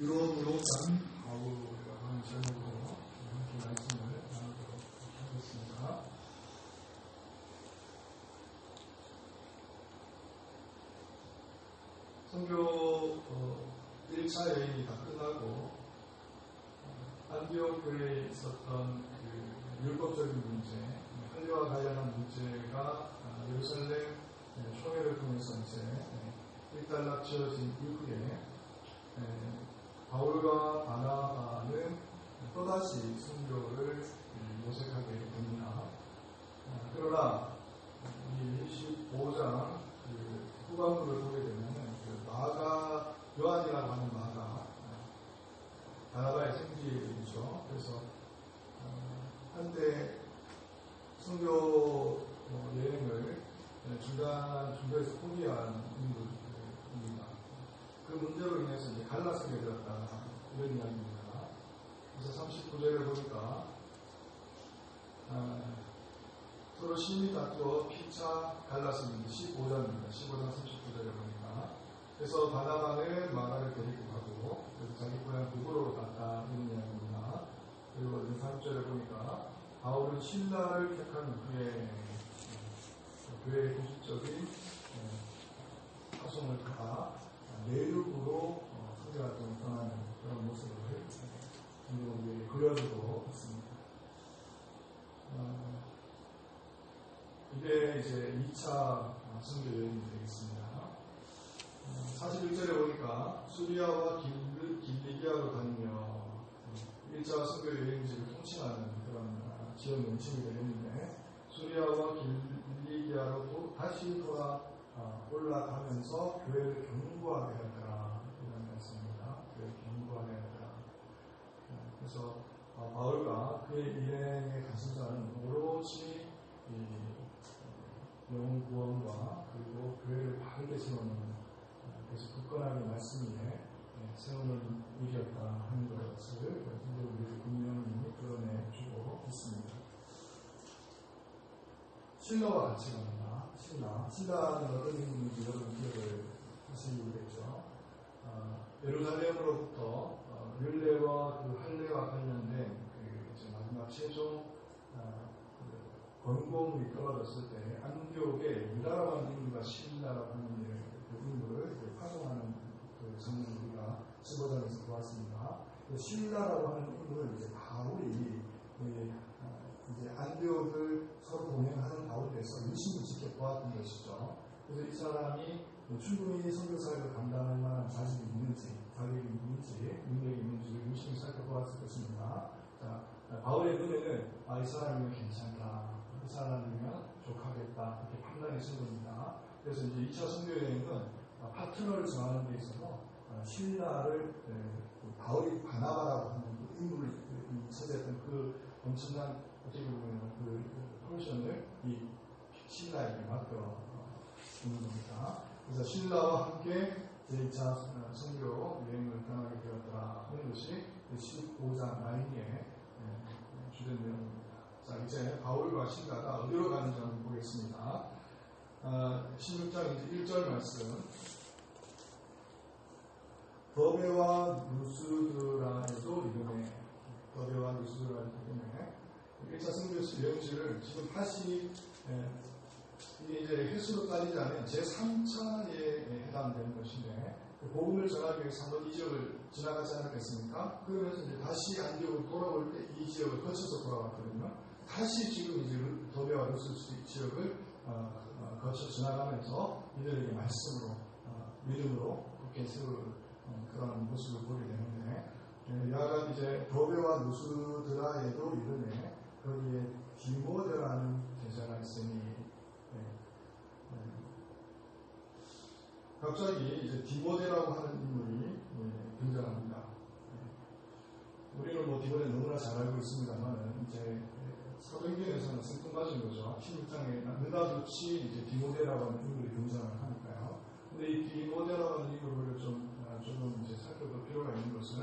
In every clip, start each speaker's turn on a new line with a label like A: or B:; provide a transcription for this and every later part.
A: 유로로 간 바울이라는 제목으로 함께 말씀을 나누도록 하겠습니다. 어, 1차 여행이 다 끝나고 어, 안디옥 교회에 있었던 그 율법적인 문제, 할례와 관련한 문제가 아, 예루살렘 네, 총회를 통해서 이제 네, 일단락 지어진 이후에 네, 바울과 바나바는 또다시 순교를 모색하게 됩니다. 아, 그러나 이 25장 그 후반부를 보게 되면 그 마가 요한이라고 하는 마가 아, 바나바의 생지이죠. 그래서 어, 한때 순교 어, 여행을 중간 중도에서 포기한 문제로 인해서 이제 갈라서게 되었다. 이런 이야기입니다. 그래서 39절을 보니까, 아, 서로 심히 다투어 피차 갈라서는 15장입니다. 15장 39절을 보니까. 그래서 바나바는 마가를 데리고 가고, 그래서 자기 고향 북으로 갔다. 이런 이야기입니다. 그리고 3절을 보니까, 바울은 신라를 택한 후에, 교회의 공식적인 파송을 다 내륙으로 소개 활동을 떠나는 그런 모습을 우리에게 그려주고 있습니다. 어, 이게 이제 2차 선교 여행이 되겠습니다. 어, 41절에 보니까 수리아와 길리기아로 다니며 1차 선교 여행지를 통칭하는 그런 지역 명칭이 되겠는데 수리아와 길리기아로 또 다시 돌아 올라가면서 교회를 견고하게 하더라 이런 말씀입니다. 교회를 견고하게 하더라. 그래서 바울과 그의 일행의 가슴사는 오로지 영혼 구원과 그리고 교회를 바르게 세우는 그래서 굳건하게 말씀 위에 세우는 일이었다 하는 것을 우리 분명히 드러내주고 있습니다. 신라와 같이 갑니다. 신라. 신라는 어떤 인물인지 여러분 기억을 하시겠죠. 어, 예루살렘으로부터 어, 율례와 그 할례와 관련된 그 이제 마지막 최종 어, 그 권고물이 떨어졌을 때 하는 인물과 신라라고 하는 그 인물을 파송하는 그 장면을 우리가 15장에서 보았습니다. 신라라고 하는 인물을 이제 바울이 이제 안디옥을 서로 동행하는 가운데서 지켜보았던 것이죠. 그래서 이 사람이 충분히 선교사역을 감당할 만한 자질이 있는지, 자격이 있는지, 능력이 있는지를 유심히 살펴보았을 것입니다. 자, 바울의 눈에는 아, 이 사람이면 괜찮다. 이 사람이면 족하겠다. 이렇게 판단했을 겁니다. 그래서 이제 2차 선교여행은 파트너를 정하는 데 있어서 신라를 바울이 바나바라고 하는 그 인물을 차지했던 그 엄청난 어떻게 보면 그 포지션을 이 신라에게 맡겨 주는 겁니다. 그래서 신라와 함께 제2차 선교 여행을 떠나게 되었더라 하는 것이 15장 라인에 주된 내용입니다. 자, 이제 바울과 신라가 어디로 가는지 한번 보겠습니다. 아, 16장 이제 1절 말씀. 더베와 루스드라에도 이름에 더베와 루스드라에도 이름에 1차 선교수 여행지를 지금 다시 이제 횟수로 따지자면 제3차에 해당되는 것인데 복음을 전하기 위해서 한번 이 지역을 지나가지 않았겠습니까? 그러면서 이제 다시 안디옥으로 돌아올 때 이 지역을 거쳐서 돌아왔거든요. 다시 지금 이제 도배와 루스 지역을 어, 어, 거쳐 지나가면서 이들에게 말씀으로 어, 믿음으로 굳게 세울 그런 모습을 보게 되는데 여하간 이제 도배와 누스드라에도 이름에 거기에 디모데라는 제자가 있으니 네. 네. 갑자기 이제 디모데라고 하는 인물이 네, 등장합니다. 우리는 뭐 디모데 너무나 잘 알고 있습니다만 이제 사도행전에서는 생뚱맞은 거죠. 16장에 느다좋이 이제 디모데라고 하는 인물이 등장을 하니까요. 근데 이 디모데라고 하는 인물을 좀 조금 이제 살펴볼 필요가 있는 것은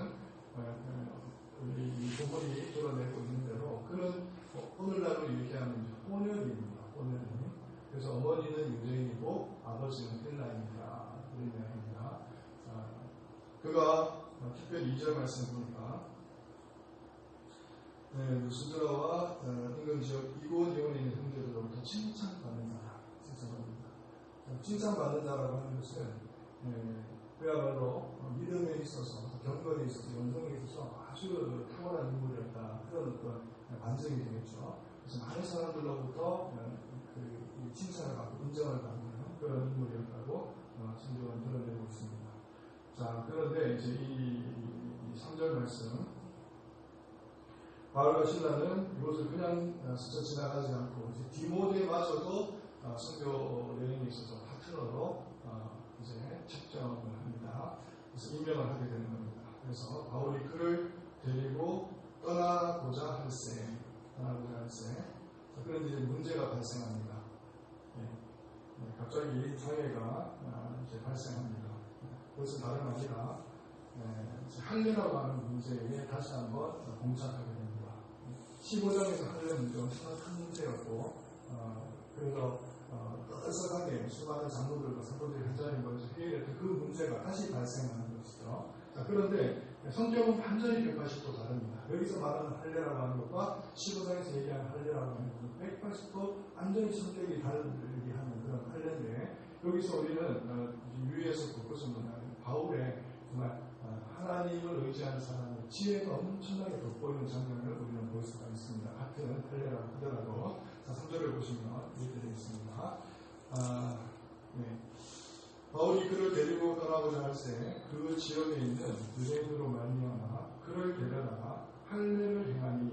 A: 우리 이 본문이 드러내고 있는 대로 그는 오늘날로 얘기하는 혼혈입니다. 혼혈이. 그래서 어머니는 유대인이고 아버지는 이야기입니다. 그가 어, 특별히 2절 말씀 보니까 네, 루스드라와 어, 인근 지역 이고니온에 있는 형제들로부터 칭찬받는 자라 칭찬받는다. 어, 칭찬받는 자라고 하는 것은 네, 그야말로 어, 믿음에 있어서 경건에 있어서 연성에 있어서 아주 탁월한 인물이었다 그런 어떤 반증이 되겠죠. 그래서 많은 사람들로부터 어, 그 칭찬을 받고 인정을 받는 그런 인물이었다고 어, 성경은 드러내고 있습니다. 자 그런데 이제 이, 이, 이 3절 말씀 바울과 신라는 이것을 그냥 어, 스쳐 지나가지 않고 디모데마저도 어, 선교 여행에 있어서 파트너로 어, 이제 책정을 합니다. 그래서 임명을 하게 되는 겁니다. 그래서 바울이 그를 데리고 떠나고자 할세, 떠나고자 할세. 그런데 이제 문제가 발생합니다. 네. 네, 갑자기 장애가 이제 발생합니다. 그것은 다름 아니라 네, 할례라고 하는 문제에 다시 한번 봉착하게 됩니다. 15장에서 하려는 문제가 엄청난 큰 문제였고, 어, 그래서 어, 떠들썩하게 수많은 장로들과 사도들이 한자리 모여서 회의를 그 문제가 다시 발생하는 것이죠. 자, 그런데 성경은 완전히 180도 다릅니다. 여기서 말하는 할례라고 하는 것과 15장에서 얘기하는 할례라고 하는 것은 180도 완전히 성격이 다르게 하는 그런 할례인데 여기서 우리는 어, 유의해서 뭐냐면 바울의 정말 어, 하나님을 의지하는 사람의 지혜가 엄청나게 돋보이는 장면을 우리는 볼 수가 있습니다. 같은 할례라고 하더라도 자 3절을 보시면 이렇게 되어 있습니다. 아, 네. 바울이 그를 데리고 떠나고자 할때 그 지역에 있는 유대인으로 말미암아 그를 데려다가 할례를 행하니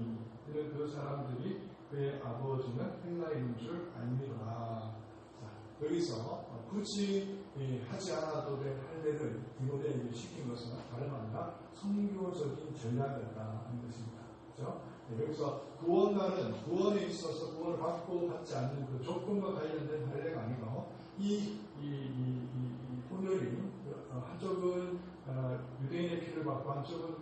A: 이는 그 사람들이 그의 아버지는 헬라인인 줄 알미더라. 자, 여기서 굳이 하지 않아도 될 할례를 디모데에게 시킨 것은 다름 아니라 성교적인 전략이었다 하는 것입니다. 그렇죠? 네, 여기서 구원과는 구원에 있어서 구원을 받고 받지 않는 그 조건과 관련된 할례가 아니고 이, 이, 이, 이, 혼혈이 어, 한쪽은 어, 유대인의 피를 받고 한쪽은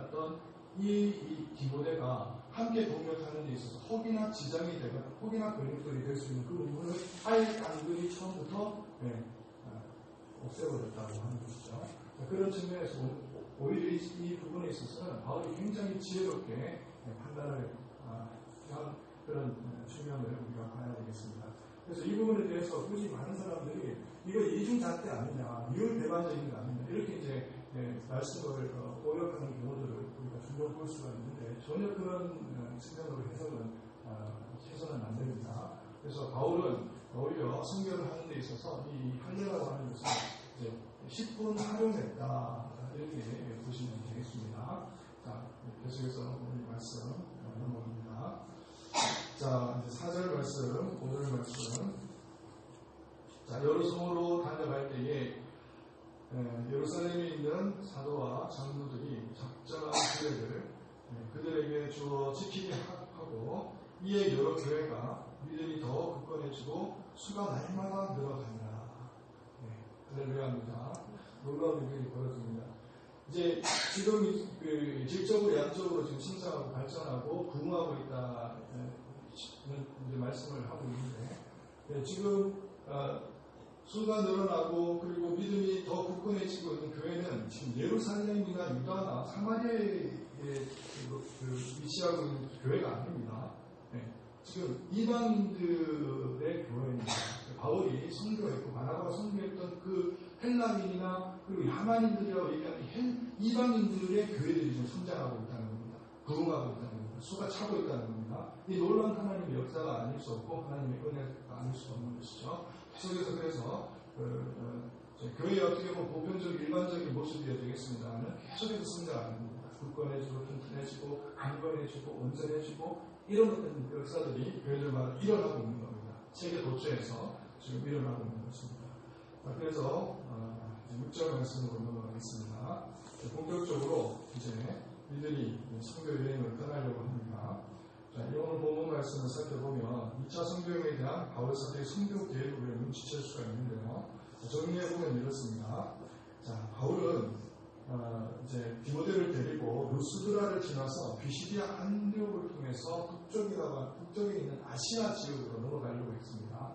A: 받았던 이, 이 디모데가 함께 동력하는 데 있어서 혹이나 지장이 되거나 혹이나 근육들이 될 수 있는 그 부분을 아예 깡그리 처음부터 네, 없애버렸다고 하는 것이죠. 그런 측면에서 오히려 이, 이 부분에 있어서는 바울이 굉장히 지혜롭게 네, 판단을 아, 한 그런 측면을 우리가 봐야 되겠습니다. 그래서 이 부분에 대해서 굳이 많은 사람들이 이거 이중잣대 아니냐, 이율 배반적인 거 아니냐, 이렇게 이제 네, 말씀을 어, 오역하는 경우들을 우리가 종종 볼 수가 있는데 전혀 그런 어, 측면으로 해석은 어, 해서는 안 됩니다. 그래서 바울은 오히려 성경을 하는 데 있어서 이 할례라고 하는 것을 이제 10분 활용했다. 이렇게 보시면 되겠습니다. 자, 계속해서 오늘 말씀 넘어갑니다. 자, 이제 4절 말씀, 5절 말씀. 자, 여루성으로 다녀갈 때에 예루살렘에 있는 사도와 장로들이 적절한 계획을 그들에게 주어 지키게 하고 이에 여러 교회가 믿음이 더 굳건해지고 수가 날마다 늘어가니라. 네, 할렐루야입니다. 놀라운 일이 벌어집니다. 이제 지금 그 질적으로 양적으로 지금 성장하고 발전하고 부흥하고 있다는 말씀을 하고 있는데 네, 지금 어, 수가 늘어나고 그리고 믿음이 더 굳건해지고 있는 교회는 지금 예루살렘이나 유다나 사마리아에 그, 그 위치하고 있는 교회가 아닙니다. 네, 지금 이방인들의 교회입니다. 바울이 선교했고 바나바가 선교했던 그 헬라인이나 그리고 야만인들이라고 얘기하는 이방인들의 교회들이 지금 성장하고 있다는 겁니다. 부흥하고 있다는 겁니다. 수가 차고 있다는 겁니다. 이 놀라운 하나님의 역사가 아닐 수 없고 하나님의 은혜가 아닐 수 없는 것이죠. 계속해서 그래서 그, 어, 교회의 어떻게 보면 보편적 일반적인 모습이어야 되겠습니다만 계속해서 성장하는 겁니다. 굳건해지고 튼튼해지고 강건해지고 온전해지고 이런 어떤 역사들이 교회들마다 일어나고 있는 겁니다. 세계 도처에서 지금 일어나고 있는 것입니다. 그래서 6절 말씀으로 넘어가겠습니다. 본격적으로 이제 이들이 성교 여행을 떠나려고 합니다. 자, 오늘 본문 말씀을 살펴보면 2차 성교여행에 대한 바울 사도의 성교 계획을 우리가 눈치챌 수가 있는데요. 정리해보면 이렇습니다. 자, 바울은 어, 이제 디모데를 데리고 루스드라를 지나서 비시디아 안디옥을 통해서 북쪽이라고 북쪽에 있는 아시아 지역으로 넘어가려고 했습니다.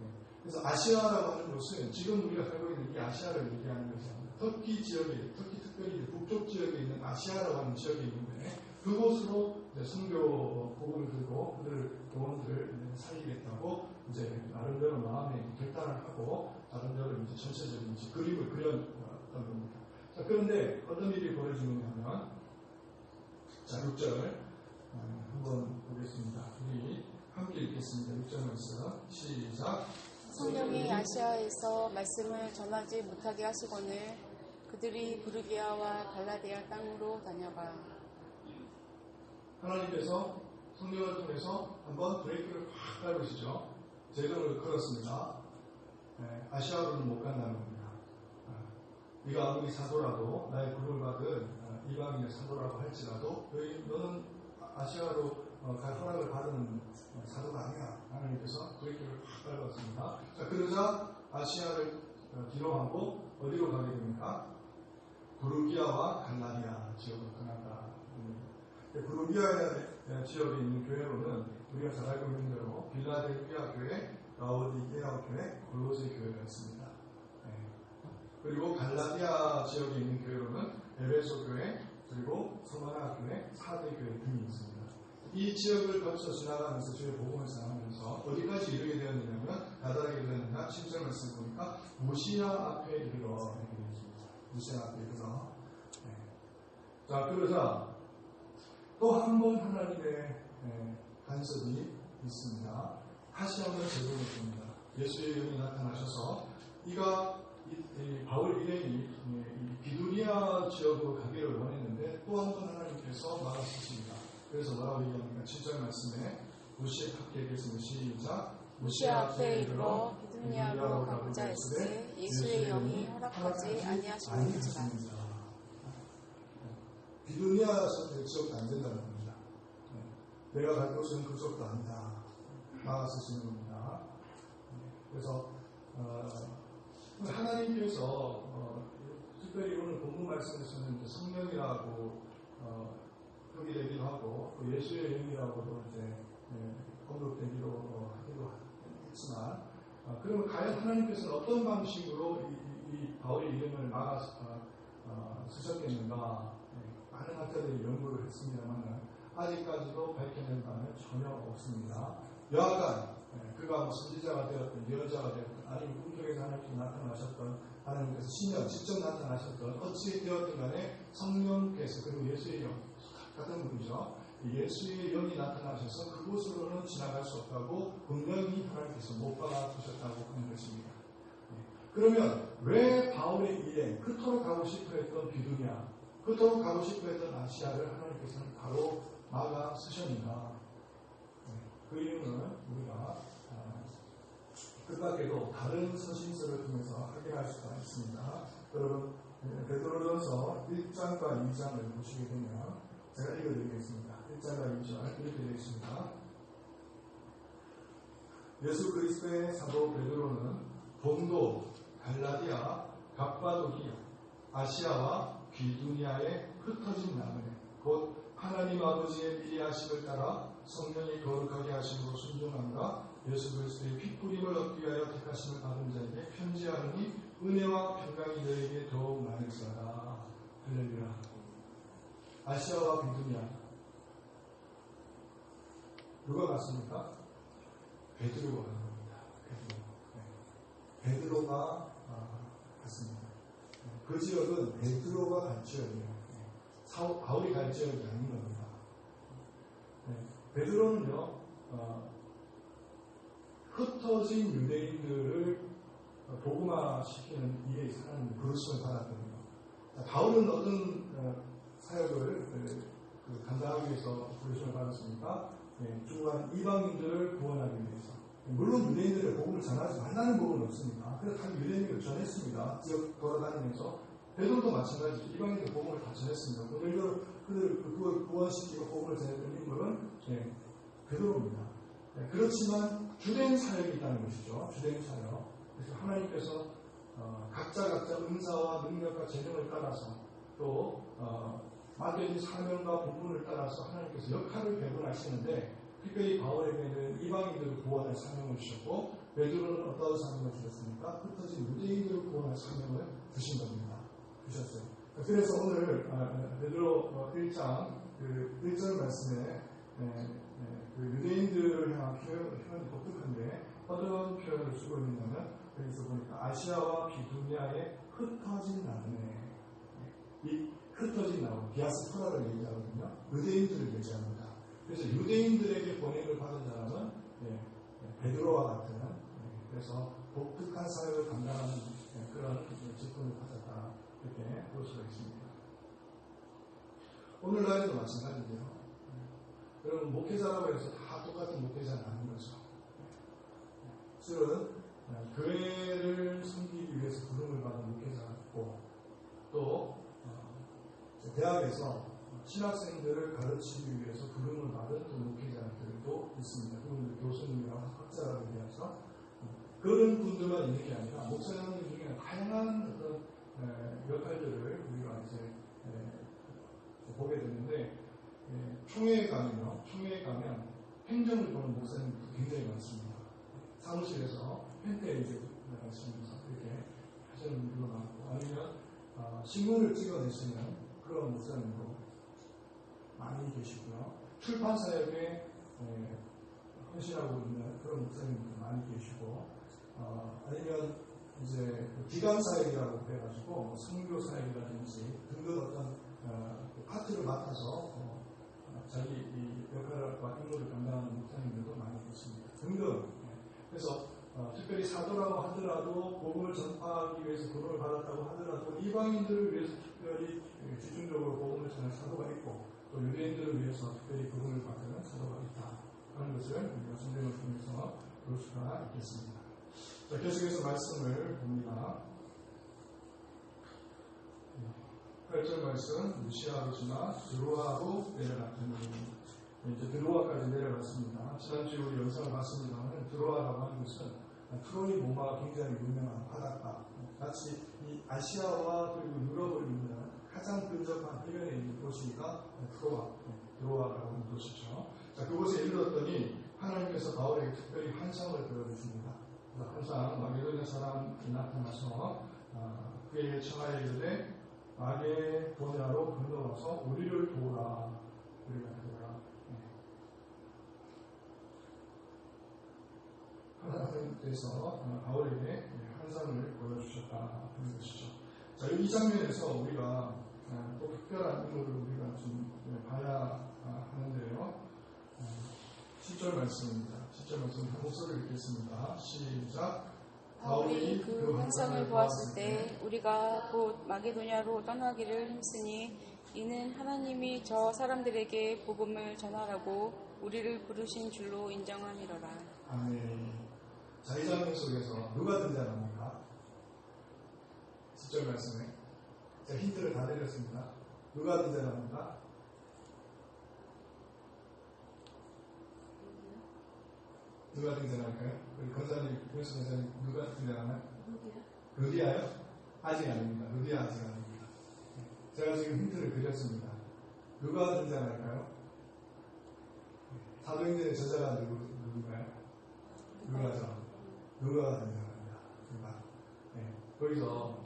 A: 네. 그래서 아시아라고 하는 곳은 지금 우리가 살고 있는 이 아시아를 얘기하는 것이 터키 지역에 터키 특별히 북쪽 지역에 있는 아시아라고 하는 지역에 있는데 그곳으로 선교 복음을 들고 그들 교원들을 살리겠다고 이제 나름대로 마음에 결단을 하고 나름대로 이제 전체적인 이제 그림을 그렸던 겁니다. 자 그런데 어떤 일이 벌어지느냐 하면 자 6절 어, 한번 보겠습니다. 우리 함께 읽겠습니다. 6절 말씀 시작
B: 성령이 아시아에서 말씀을 전하지 못하게 하시거늘 그들이 부르기아와 갈라디아 땅으로 다녀가
A: 하나님께서 성령을 통해서 한번 브레이크를 확 밟으시죠. 제도를 걸었습니다. 네, 아시아로는 못 간다는 겁니다. 아, 네가 아무리 사도라도 나의 부름을 받은 아, 이방인의 사도라고 할지라도 너는 아- 아시아로 어, 갈 허락을 받은 어, 사도가 아니야. 하나님께서 브레이크를 확 밟았습니다. 자, 그러자 아시아를 어, 뒤로 하고 어디로 가게 됩니까? 부르기아와 갈라디아 지역으로 떠난다. 음. 부르기아 지역에 있는 교회로는 우리가 잘 알고 있는 대로 빌라델피아 교회, 라오디게아 교회, 골로새 교회가 있습니다. 네. 그리고 갈라디아 지역에 있는 교회로는 에베소 교회, 그리고 서바나 교회, 사대 교회 등이 있습니다. 이 지역을 거쳐 지나가면서 주의 복음을 전하면서 어디까지 이르게 되었느냐면 가다하게 되었느냐 10절 말씀 보니까 무시아 앞에 이르러. 무시아 앞에 이르러 네. 자 그러자 또 한 번 하나님의 예, 간섭이 있습니다. 다시 한번 제도를 봅니다. 예수의 영이 나타나셔서 이가 이, 이 바울 일행이 예, 이 비두니아 지역으로 가기를 원했는데 또 한 번 하나님께서 막아주십니다. 그래서 뭐라고 얘기합니까? 7절 말씀에 무시 함께 읽겠습니다. 시작.
B: 무시아 앞에 이르러 비두니아로 가고자 했으되 예수의 영이 허락하지 아니하시는 지라
A: 비두니아 지역도 안 된다는 겁니다. 네. 내가 갈 곳은 그쪽도 아니다. 나가서시는 겁니다. 네. 그래서 어, 하나님께서 어, 특별히 오늘 본문 말씀에서는 이제 성령이라고 어, 표기되기도 하고 또 예수의 영이라고도 이제 네, 언급되기도 어, 하기도 했지만 어, 그러면 과연 하나님께서는 어떤 방식으로 이, 이, 이 바울의 이름을 막아 어, 쓰셨겠는가 네, 많은 학자들이 연구를 했습니다만 아직까지도 밝혀낸 바는 전혀 없습니다. 여하간 예, 그가 뭐 선지자가 되었든 예언자가 되었든 아니면 꿈속에서 하나님께서 나타나셨던 하나님께서 신령 직접 나타나셨던 어찌 되었든 간에 성령께서 그리고 예수의 영 같은 분이죠. 예수의 영이 나타나셔서 그곳으로는 지나갈 수 없다고 분명히 하나님께서 못 박아두셨다고 하는 것입니다. 예, 그러면 왜 바울의 일행 그토록 가고 싶어 했던 비두냐 그토록 가고 싶어 했던 아시아를 하나님께서는 바로 막아 쓰셨는가 네, 그 이유는 우리가 아, 뜻밖에도 다른 서신서를 통해서 확인할 수가 있습니다. 여러분 예, 베드로전서 1장과 2장을 보시게 되면 제가 읽어드리겠습니다. 1장과 2장 이렇게 되어 있습니다. 예수 그리스도의 사도 베드로는 본도, 갈라디아, 갑바도기아, 아시아와 비두니아에 흩어진 나무에 곧 하나님 아버지의 미리 하심을 따라 성령이 거룩하게 하심으로 순종함과 예수 그리스도의 핏부림을 얻기 위하여 택하심을 받은 자에게 편지하느니 은혜와 평강이 너에게 더욱 많을 거다. 할렐루야. 아시아와 비두니아 누가 갔습니까? 베드로가 간 겁니다. 베드로. 네. 베드로가 아, 갔습니다. 네. 그 지역은 베드로가 갈 지역이에요. 네. 사울, 바울이 갈 지역이 아닌 겁니다. 네. 베드로는요, 어, 흩어진 유대인들을 복음화시키는 일에 하나님 부르심을 받았거든요. 바울은 어떤 어, 사역을 그, 감당하기 위해서 부르심을 받았습니까? 네, 중간 이방인들을 구원하기 위해서. 물론 유대인들의 복음을 전하지 말라는 법은 없습니다. 그래서 다 유대인들을 전했습니다. 지역 돌아다니면서. 베드로도 마찬가지죠. 이방인들 복음을 다 전했습니다. 오늘도 그들 그걸 구원시키고 복음을 전했던 인물은 네, 베드로입니다. 네, 그렇지만 주된 사역이 있다는 것이죠. 주된 사역. 그래서 하나님께서 어, 각자 각자 은사와 능력과 재능을 따라서 또 어, 맡겨진 사명과 본분을 따라서 하나님께서 역할을 배분하시는데 특별히 바울에게는 이방인들을 구원할 사명을 주셨고 베드로는 어떤 사명을 주셨습니까? 흩어진 유대인들을 구원할 사명을 주신 겁니다. 주셨어요. 그래서 오늘 아, 베드로 1장 그 1절 말씀에 그 유대인들을 향한 표현, 표현이 독특한데 어떤 표현을 쓰고 있느냐면 여기서 보니까 아시아와 비두니아에 흩어진 나무네 이 흩어진 나무 비아스포라를 얘기하거든요 유대인들을 얘기합니다 그래서 유대인들에게 보냄을 받은 사람은 예, 베드로와 같은 예, 그래서 독특한 사역을 감당하는 예, 그런 직분을 받았다. 이렇게 볼 수가 있습니다. 오늘날에도 마찬가지인데요. 예, 여러분 목회자라고 해서 다 똑같은 목회자는 아닌 거죠. 어, 교회를 섬기기 위해서 부름을 받은 목회자가 있고 또 어, 대학에서 신학생들을 가르치기 위해서 부름을 받은 또 목회자들도 있습니다. 그분들 교수님이라고 학자라고 얘기해서 어, 그런 분들만 있는 게 아니라 목사님들 중에 다양한 어떤 에, 역할들을 우리가 이제 에, 보게 되는데 에, 총회에 가면요, 총회에 가면 행정을 보는 목사님도 굉장히 많습니다. 사무실에서 펜트에 이제 나가시면서 이렇게 하시는 분들도 많고 아니면 어, 신문을 찍어내시는 그런 목사님도 많이 계시고요. 출판 사역에 예, 헌신하고 있는 그런 목사님들도 많이 계시고 어, 아니면 이제 그 기관 사역이라고 그래가지고 성교 사역이라든지 등등 어떤 어, 그 파트를 맡아서 어, 자기 이 역할과 임무를 감당하는 목사님들도 많이 계십니다. 등등 그래서 어, 특별히 사도라고 하더라도 복음을 전파하기 위해서 부름을 받았다고 하더라도 이방인들을 위해서 특별히 집중적으로 복음을 전할 사도가 있고 또 유대인들을 위해서 특별히 부름을 받는 사도가 있다 하는 것을 우리가 성경을 통해서 볼 수가 있겠습니다. 자, 계속해서 말씀을 봅니다. 8절 말씀 무시하지만 드로아로 내려갔더니 이제 드로아까지 내려갔습니다. 지난주에 우리 영상을 봤습니다만 드로아라고 하는 것은 트로이 로마가 굉장히 유명한 바닷가 같이 이 아시아와 그리고 유럽을 잇는 가장 근접한 해변에 있는 도시가 트로아, 드로아라고 하는 도시죠. 자, 그곳에 이르렀더니 하나님께서 바울에게 특별히 환상을 보여주십니다. 항상 마게도냐 사람이 나타나서 어, 그의 처하에 이르되 마게도냐로 건너와서 우리를 도우라 우리가 도우라 하나님께서 바울에게 환상을 보여주셨다 하는 것이죠. 자, 이 장면에서 우리가 또 특별한 의무를 우리가 좀 봐야 하는데요. 10절 말씀입니다. 10절 말씀 한 목소리를 읽겠습니다. 시작.
B: 바울이 그 환상을 보았을 때 우리가 곧 마게도냐로 떠나기를 힘쓰니 이는 하나님이 저 사람들에게 복음을 전하라고 우리를 부르신 줄로 인정함이로라.
A: 아멘. 자, 이 장면 속에서 누가 등장합니까? 10절 말씀에. 자, 힌트를 다 내렸습니다. 누가 등장합니까? 누가 등장할까요? 우리 권사님, 교수 권사님, 누가 등장하나요? 루디아요? 아직 아닙니다. 루디아 아직 아닙니다. 제가 지금 힌트를 드렸습니다. 누가 등장할까요? 사도행전의 저자가 누구, 누군가요? 누가죠? 누가 등장합니다. 누가. 네. 거기서, 어,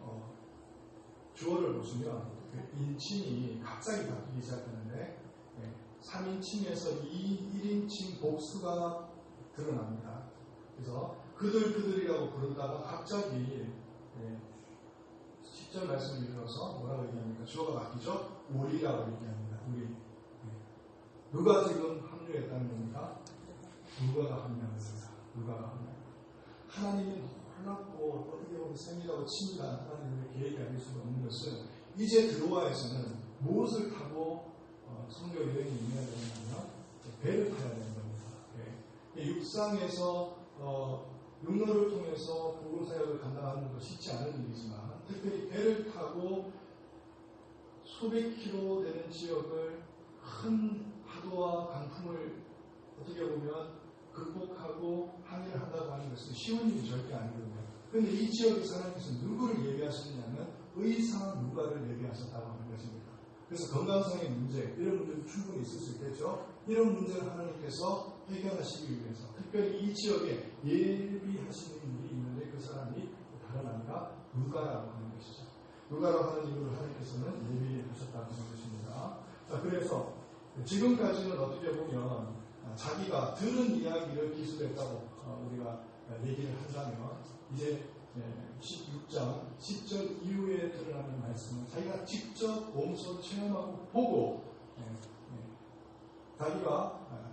A: 주어를 보시면, 그 인칭이 갑자기 바뀌기 시작하는데, 네. 3인칭에서 2, 1인칭 복수가 드러납니다. 그래서 그들 그들이라고 부른다가 갑자기 예, 10절 말씀을 읽어서 뭐라고 얘기합니까? 주어가 바뀌죠? 우리라고 얘기합니다. 우리. 예. 누가 지금 합류했다는 겁니까? 누가가 합류했습니다. 누가가 합류. 하나님이 놀랍고 어떻게 보면 세밀하고 친밀한 하나님의 계획이 아닐 수가 없는 것은 이제 드로아에서는 무엇을 타고 어, 성교 여행이 임해야 되냐면 배를 타야 되는 겁니다. 예. 육상에서 어, 육로를 통해서 복음 사역을 감당하는 것도 쉽지 않은 일이지만 특별히 배를 타고 수백 킬로 되는 지역을 큰 파도와 강풍을 어떻게 보면 극복하고 항해를 한다고 하는 것은 쉬운 일이 절대 아니거든요. 그런데 이 지역에서 하나님께서 누구를 예비하셨느냐면 의사 누가를 예비하셨다고 하는 것입니다. 그래서 건강성의 문제 이런 문제도 충분히 있을 수 있겠죠. 이런 문제를 하나님께서 해결하시기 위해서 특별히 이 지역에 예비하시는 분이 있는데 그 사람이 다른 아니라 누가라고 하는 것이죠. 누가로 하는 이유를 하나님께서는 예비하셨다는 것입니다. 자, 그래서 지금까지는 어떻게 보면 자기가 들은 이야기를 기술했다고 어, 우리가 얘기를 한다면 이제 16장 10절 이후에 드러나는 말씀은 자기가 직접 몸소 체험하고 보고 예, 예, 자기가 아,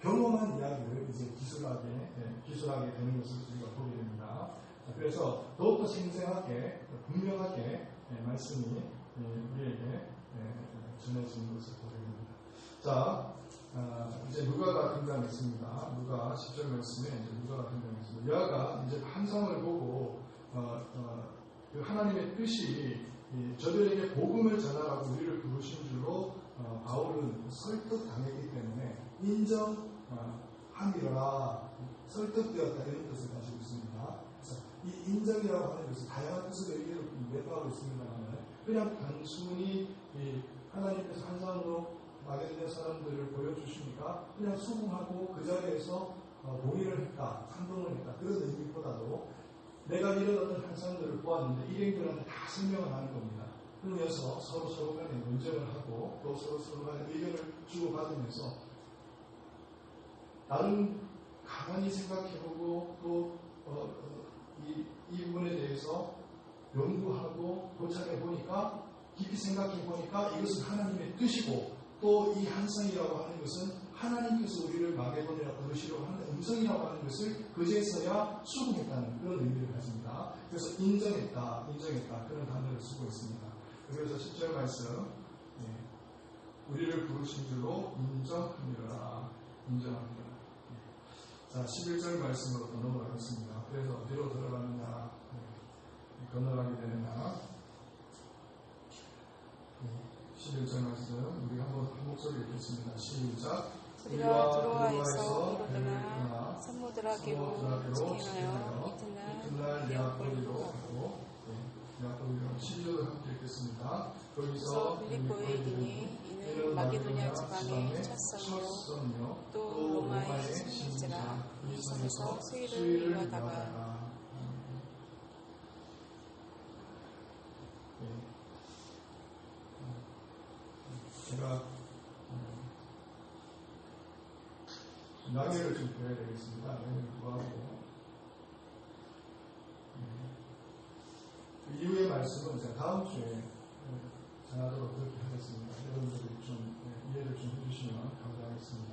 A: 경험한 이야기를 이제 기술하게 예, 기술하게 되는 것을 우리가 보게 됩니다. 자, 그래서 더욱더 생생하게 분명하게 예, 말씀이 예, 우리에게 예, 전해지는 것을 보게 됩니다. 자, 아, 이제 누가가 등장했습니다. 누가 10절 말씀에 이제 누가가 등장했습니다. 여아가 이제 환상을 보고 어, 어, 그 하나님의 뜻이 이 저들에게 복음을 전하라고 우리를 부르신 줄로 어, 바울은 설득당했기 때문에 인정함이라 설득되었다 이런 뜻을 가지고 있습니다. 그래서 이 인정이라고 하는 것은 다양한 뜻을 의미로 내포하고 있습니다만 그냥 단순히 이 하나님께서 환상으로 마게도냐 사람들을 보여주시니까 그냥 수긍하고 그 자리에서 어, 동의를 했다, 찬동을 했다 그런 의미보다도 내가 이런 어떤 환상들을 보았는데 일행들한테 다 설명을 하는 겁니다. 그러면서 서로 서로 간에 논쟁을 하고 또 서로 서로 간에 의견을 주고받으면서 나름 가만히 생각해보고 또 어, 어, 이, 이 부분에 대해서 연구하고 고찰해 보니까 깊이 생각해 보니까 이것은 하나님의 뜻이고 또이 한상이라고 하는 것은 하나님께서 우리를 마게도니라 부르시려고 하는 음성이라고 하는 것을 그제서야 수긍했다는 그런 의미를 가집니다. 그래서 인정했다, 인정했다 그런 단어를 쓰고 있습니다. 그래서 10절 말씀 예, 우리를 부르신 줄로 인정합니다. 인정합니다. 예. 자 11절 말씀으로 또 넘어가겠습니다. 그래서 어디로 들어가느냐 예, 건너가게 되느냐 11절 말씀 우리 한번 한 목소리 읽겠습니다. 시작.
B: 우리가 들어와에서 이르거나 산모드라기로 직행하여 이튿날
A: 네아폴리로
B: 네아폴리로
A: 가고 네아폴리로 12절을 함께 읽겠습니다. 거기서
B: 빌립보에 이르니 이는 마게도냐 지방의 첫 성이요. 또 로마의 신인지라. 이 성에서 수의를 이루다가
A: 제가 음, 나게를 좀 보여야 되겠습니다. 나게를 구하고 네. 그 이후의 말씀은 제가 다음 주에 네, 전하도록 그렇게 하겠습니다. 여러분들이 좀 네, 이해를 좀 해주시면 감사하겠습니다.